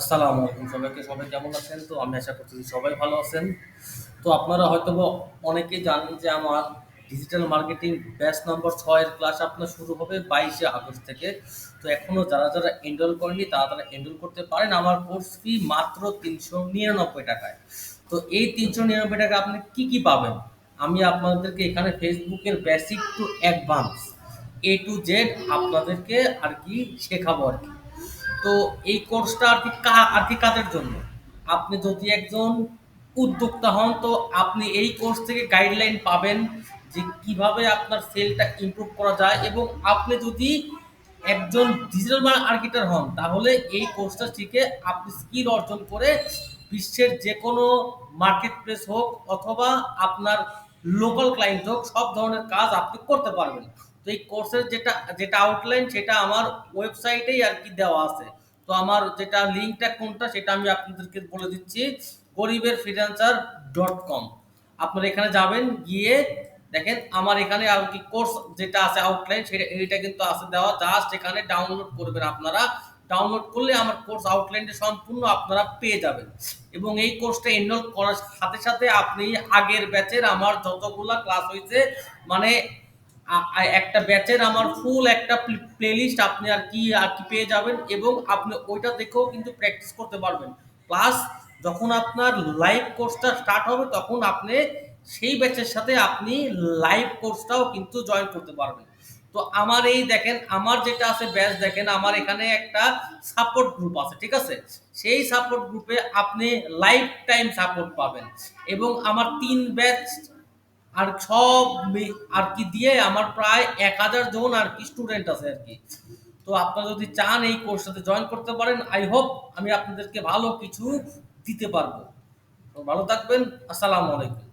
আসসালামু আলাইকুম সবাইকে, সবাই কেমন আছেন? তো আমি আশা করছি সবাই ভালো আছেন। তো আপনারা হয়তো অনেকেই জানেন যে আমার ডিজিটাল মার্কেটিং ব্যাচ নম্বর ছয়ের ক্লাস আপনার শুরু হবে বাইশে আগস্ট থেকে। তো এখনও যারা যারা এনরোল করেনি তারা তারা এনরোল করতে পারেন। আমার কোর্স ফি মাত্র তিনশো নিরানব্বই টাকায়। তো এই তিনশো নিরানব্বই টাকা আপনি কি কি পাবেন? আমি আপনাদেরকে এখানে ফেসবুকের basic to advance A to Z আপনাদেরকে আর কি শেখাবো আর কি। তো এই কোর্সটা আর কি আর কি কাদের জন্য। আপনি যদি একজন উদ্যোক্তা হন, তো আপনি এই কোর্স থেকে গাইডলাইন পাবেন যে কীভাবে আপনার সেলটা ইমপ্রুভ করা যায় এবং আপনি যদি একজন ডিজিটাল মার্কেটার হন, তাহলে এই কোর্সটা শিখে আপনি স্কিল অর্জন করে বিশ্বের যে কোনো মার্কেট প্লেস হোক অথবা আপনার লোকাল ক্লায়েন্ট হোক, সব ধরনের কাজ আপনি করতে পারবেন। তো এই কোর্সের যেটা যেটা আউটলাইন সেটা আমার ওয়েবসাইটেই আর কি দেওয়া আছে। তো আমার যেটা লিঙ্কটা কোনটা সেটা আমি আপনাদেরকে বলে দিচ্ছি, গরিবের ফ্রিল্যান্সার ডট কম আপনারা এখানে যাবেন, গিয়ে দেখেন আমার এখানে আর কি কোর্স যেটা আছে আউটলাইন সেটা, এইটা কিন্তু আছে দেওয়া জাস্ট এখানে ডাউনলোড করবেন আপনারা। ডাউনলোড করলে আমার কোর্স আউটলাইনটা সম্পূর্ণ আপনারা পেয়ে যাবেন। এবং এই কোর্সটা এনরোল করার সাথে সাথে আপনি আগের ব্যাচের আমার যতগুলা ক্লাস হয়েছে মানে একটা ব্যাচের আমার ফুল একটা প্লেলিস্ট আপনি আর কি আর কি পেয়ে যাবেন এবং আপনি ওইটা দেখেও কিন্তু প্র্যাকটিস করতে পারবেন। প্লাস যখন আপনার লাইভ কোর্সটা স্টার্ট হবে, তখন আপনি সেই ব্যাচের সাথে আপনি লাইভ কোর্সটাও কিন্তু জয়েন করতে পারবেন। তো আমার এই দেখেন, আমার যেটা আছে ব্যাচ দেখেন, আমার এখানে একটা সাপোর্ট গ্রুপ আছে, ঠিক আছে? সেই সাপোর্ট গ্রুপে আপনি লাইফ টাইম সাপোর্ট পাবেন। এবং আমার তিন ব্যাচ আর সব আর কি দিয়ে আমার প্রায় এক হাজার জন আর কি স্টুডেন্ট আছে আর কি। তো আপনারা যদি চান এই কোর্সটাতে জয়েন করতে পারেন আই হোপ আমি আপনাদেরকে ভালো কিছু দিতে পারব। তো ভালো থাকবেন, আসসালামু আলাইকুম।